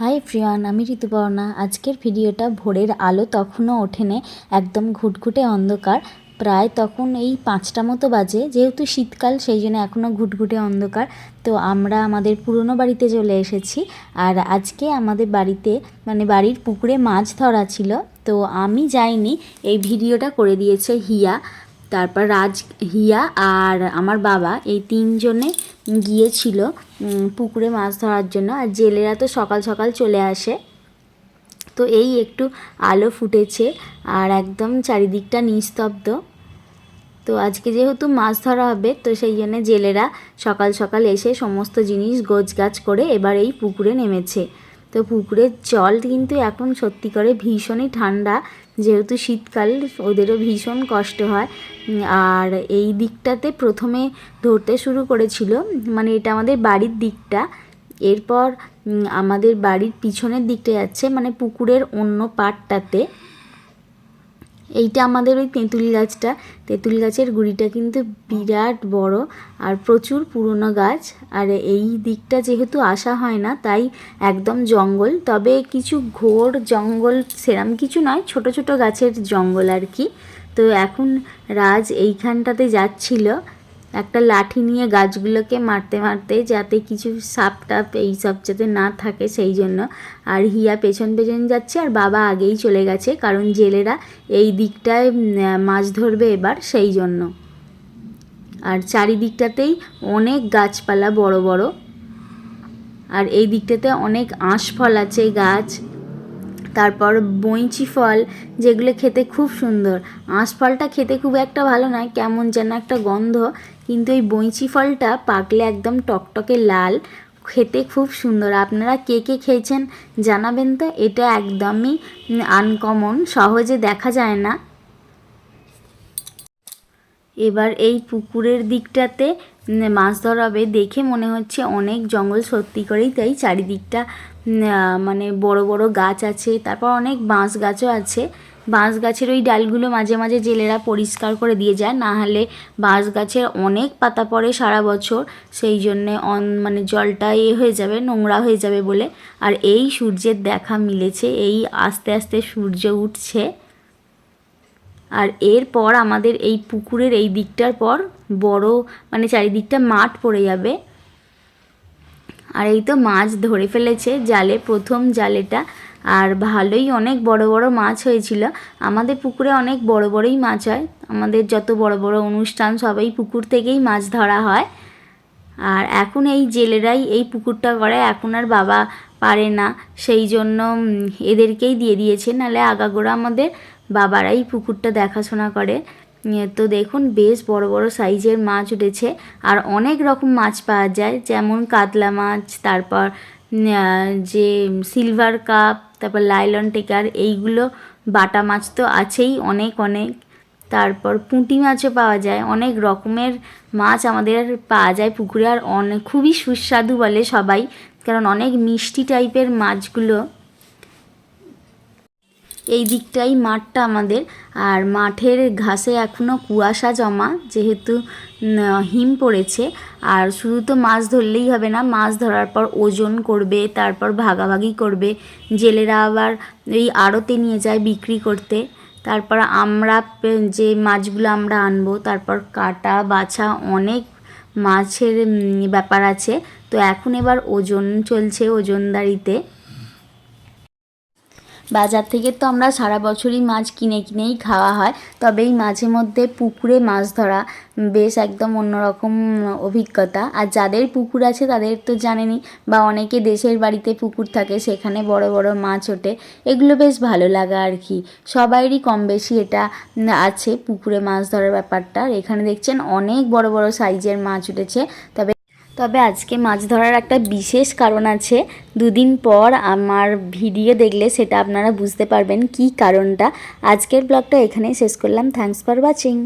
High ফ্রিয়ান, আমি ঋতুপর্ণা। আজকের ভিডিওটা ভোরের আলো তখনও ওঠেনে একদম ঘুটঘুটে অন্ধকার। প্রায় তখন এই পাঁচটা মতো বাজে, যেহেতু শীতকাল, সেই জন্য এখনও ঘুটঘুটে অন্ধকার। তো আমরা আমাদের পুরনো বাড়িতে চলে এসেছি। আর আজকে আমাদের বাড়িতে মানে বাড়ির পুকুরে মাছ ধরা ছিল। তো আমি যাইনি, এই ভিডিওটা করে দিয়েছে হিয়া, তারপর রাজ, হিয়া আর আমার বাবা, এই তিনজনে গিয়েছিল পুকুরে মাছ ধরার জন্য। আর জেলেরা তো সকাল সকাল চলে আসে। তো এই একটু আলো ফুটেছে আর একদম চারিদিকটা নিস্তব্ধ। তো আজকে যেহেতু মাছ ধরা হবে, তো সেই জন্য জেলেরা সকাল সকাল এসে সমস্ত জিনিস গোছগাছ করে এবার এই পুকুরে নেমেছে। তো পুকুরের জল কিন্তু এখন সত্যি করে ভীষণই ঠান্ডা। যেহেতু শীতকাল, ওদেরও ভীষণ কষ্ট হয়। আর এই দিকটাতে প্রথমে ধরতে শুরু করেছিল মানে এটা আমাদের বাড়ির দিকটা। এরপর আমাদের বাড়ির পিছনের দিকটা যাচ্ছে মানে পুকুরের অন্য পাটটাতে। এইটা আমাদের ওই তেঁতুল গাছটা। তেঁতুল গাছের গুড়িটা কিন্তু বিরাট বড় আর প্রচুর পুরনো গাছ। আর এই দিকটা যেহেতু আসা হয় না, তাই একদম জঙ্গল। তবে কিছু ঘোর জঙ্গল সেরাম কিছু নয়, ছোট ছোট গাছের জঙ্গল আর কি। তো এখন রাজ এইখানটাতে যাচ্ছিল। একটা লাঠি নিয়ে গাছগুলোকে মারতে মারতে যাতে কিছু সাপ টাপ এইসব যাতে না থাকে সেই জন্য। আর হিয়া পেছন পেছন যাচ্ছে আর বাবা আগেই চলে গেছে, কারণ জেলেরা এই দিকটায় মাছ ধরবে এবার সেই জন্য। আর চারিদিকটাতেই অনেক গাছপালা বড় বড়। আর এই দিকটাতে অনেক আঁশফল আছে, গাছ তারপর বইঁচি ফল, যেগুলো খেতে খুব সুন্দর। আঁশ ফলটা খেতে খুব একটা ভালো নয়, কেমন যেন একটা গন্ধ, কিন্তু এই বইঁচি ফলটা পাকলে একদম টকটকে লাল, খেতে খুব সুন্দর। আপনারা কে কে খেয়েছেন জানাবেন তো? এটা একদমই আনকমন সহজে দেখা যায় না। এবার এই পুকুরের দিকটাতে মাছ ধরা হবে দেখে মনে হচ্ছে অনেক জঙ্গল সত্যি করেই তাই চারিদিকটা মানে বড় বড় গাছ আছে, তারপর অনেক বাঁশ গাছও আছে। বাঁশ গাছের ওই ডালগুলো মাঝে মাঝে জেলেরা পরিষ্কার করে দিয়ে যায়, না হলে বাঁশ গাছের অনেক পাতা পড়ে সারা বছর, সেই জন্যে অন মানে জলটা এ হয়ে যাবে, নোংরা হয়ে যাবে বলে। আর এই সূর্যের দেখা মিলেছে, এই আস্তে আস্তে সূর্য উঠছে। আর এরপর আমাদের এই পুকুরের এই দিকটার পর বড় মানে চারিদিকটা মাঠ পড়ে যাবে। আর এই তো মাছ ধরে ফেলেছে জালে, প্রথম জালেটা। আর ভালোই অনেক বড় বড় মাছ হয়েছিল। আমাদের পুকুরে অনেক বড় বড়ই মাছ হয়। আমাদের যত বড় বড় অনুষ্ঠান সবাই পুকুর থেকেই মাছ ধরা হয়। আর এখন এই জেলেরাই এই পুকুরটা করে। এখন আর বাবা পারে না। সেই জন্য এদেরকেই দিয়ে দিয়েছে। নাহলে আগাগোড়া আমাদের বাবারাই পুকুরটা দেখাশোনা করে। তো দেখুন, বেশ বড় বড় সাইজের মাছ উঠেছে। আর অনেক রকম মাছ পাওয়া যায়, যেমন কাতলা মাছ, তারপর যে সিলভার কাপ, তারপর লাইলন টেকার, এইগুলো বাটা মাছ তো আছেই অনেক অনেক। তারপর পুঁটি মাছও পাওয়া যায়। অনেক রকমের মাছ আমাদের পাওয়া যায় পুকুরে। আর অনেক খুবই সুস্বাদু বলে সবাই কারণ অনেক মিষ্টি টাইপের মাছগুলো এই দিকটাই মাঠটা আমাদের। আর মাঠের ঘাসে এখনও কুয়াশা জমা, যেহেতু হিম পড়েছে। আর শুধু তো মাছ ধরলেই হবে না, মাছ ধরার পর ওজন করবে, তারপর ভাগাভাগি করবে। জেলেরা আবার এই আড়তে নিয়ে যায় বিক্রি করতে। তারপর আমরা যে মাছগুলো আমরা আনব, তারপর কাটা, বাছা অনেক মাছের ব্যাপার আছে। তো এখন এবার ওজন চলছে ওজনদারিতে। বাজার থেকে তো আমরা সারা বছরই মাছ কিনে কিনেই খাওয়া হয়, তবে এই মাঝে মধ্যে পুকুরে মাছ ধরা বেশ একদম অন্যরকম অভিজ্ঞতা। আর যাদের পুকুর আছে তাদের তো জানেনই, বা অনেকে দেশের বাড়িতে পুকুর থাকে সেখানে বড় বড় মাছ ওঠে, এগুলো বেশ ভালো লাগা আর কি। সবাইরই কম বেশি এটা আছে পুকুরে মাছ ধরার ব্যাপারটা। এখানে দেখছেন অনেক বড় বড় সাইজের মাছ উঠেছে, তবে তবে আজকে মাছ ধরার একটা বিশেষ কারণ আছে। দুদিন পর আমার ভিডিও দেখলে সেটা আপনারা বুঝতে পারবেন কি কারণটা। আজকের ব্লগটা এখানেই শেষ করলাম। Thanks for watching